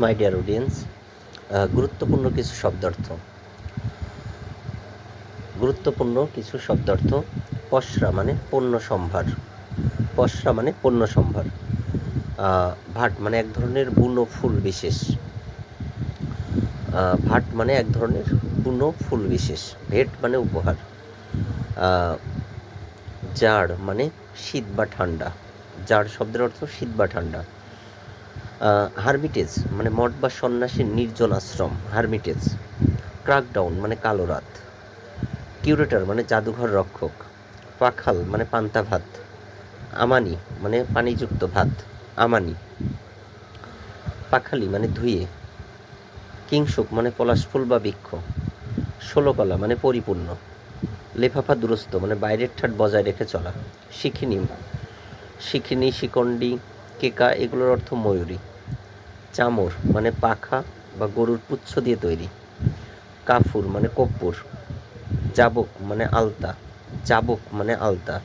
My dear audience গুরুত্বপূর্ণ কিছু শব্দার্থ। গুরুত্বপূর্ণ কিছু শব্দার্থ, পসরা মানে পণ্য সম্ভার। পসরা মানে পণ্য সম্ভার। ভাট মানে এক ধরনের বুনো ফুল বিশেষ। ভাট মানে এক ধরনের বুনো ফুল বিশেষ। ভেট মানে উপহার। জাড় মানে শীত বা ঠান্ডা। জাড় শব্দের অর্থ শীত বা ঠান্ডা। হারমিটেজ মানে মঠ বা সন্ন্যাসীর নির্জন আশ্রম হারমিটেজ ক্রাকডাউন মানে কালো রাত। কিউরেটর মানে জাদুঘর রক্ষক। পাখাল মানে পান্তা ভাত। আমানি মানে পানিযুক্ত ভাত। আমানি পাখালি মানে ধুয়ে। কিংসুক মানে পলাশ ফুল বা বৃক্ষ। ষোলকলা মানে পরিপূর্ণ। লেফাফা দুরস্ত মানে বাইরের ঠাট বজায় রেখে চলা। শিখিনি শিখিনি শিকন্ডি কেকা এগুলোর অর্থ ময়ূরী। চামর মানে পাখা বা গরুর পুচ্ছ দিয়ে তৈরি। কাফুর মানে কপ্পুর। জাবক মানে আলতা। জাবক মানে আলতা।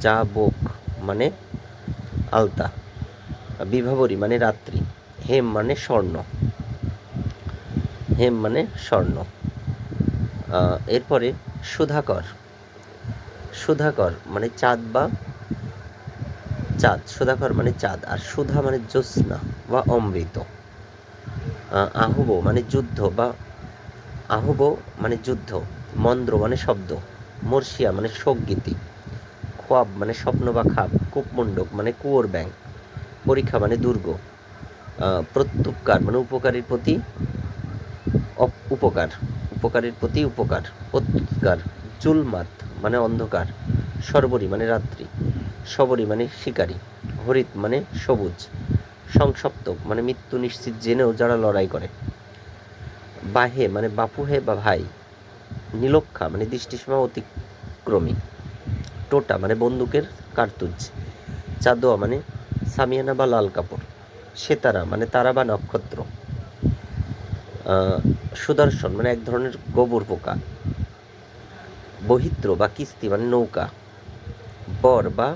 জাবক মানে আলতা। বিভাবরী মানে রাত্রি। হেম মানে স্বর্ণ। হেম মানে স্বর্ণ। এরপরে সুধাকর। সুধাকর মানে চাঁদ বা চাঁদ সুধাকর মানে চাঁদ আর সুধা মানে জ্যোৎস্না বা অমৃত। আহ, আহুব মানে যুদ্ধ বা আহুব মানে যুদ্ধ মন্দ্র মানে শব্দ মর্ষিয়া মানে শোকগীতি খোয়াব মানে স্বপ্ন বা খাপ কূপমণ্ডক মানে কুয়োর ব্যাং পরীক্ষা মানে দুর্গ প্রত্যুপকার মানে উপকারীর প্রতি উপকার উপকারীর প্রতি উপকার প্রত্যুৎকার জুলমাত মানে অন্ধকার, সর্বরী মানে রাত্রি, সবরী মানে শিকারী, হরিত মানে সবুজ, সংসপ্তক মানে মৃত্যু নিশ্চিত জেনেও যারা লড়াই করে। বাহে মানে বাপুহে বা ভাই, নীলক্ষা মানে দৃষ্টিসীমা অতিক্রমী, টোটা মানে বন্দুকের কার্তুজ, চাঁদোয়া মানে সামিয়ানা বা লাল কাপড়, সেতারা মানে তারা বা নক্ষত্র সুদর্শন মানে এক ধরনের গোবর পোকা বহিত্র বা কিস্তি মানে নৌকা, বর বা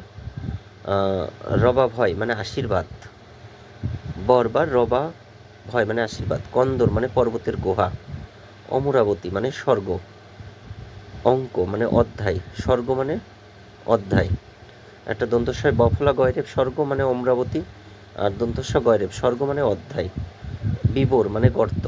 রবা ভয় মানে আশীর্বাদ। বর বা রবা ভয় মানে আশীর্বাদ। কন্দর মানে পর্বতের গুহা। অমরাবতী মানে স্বর্গ। অঙ্ক মানে অধ্যায়। স্বর্গ মানে অধ্যায়। একটা দন্তস্বয় বফলা গয়রেব। স্বর্গ মানে অমরাবতী। আর দন্তস্ব গয়রেব। স্বর্গ মানে অধ্যায়। বিবর মানে গর্ত।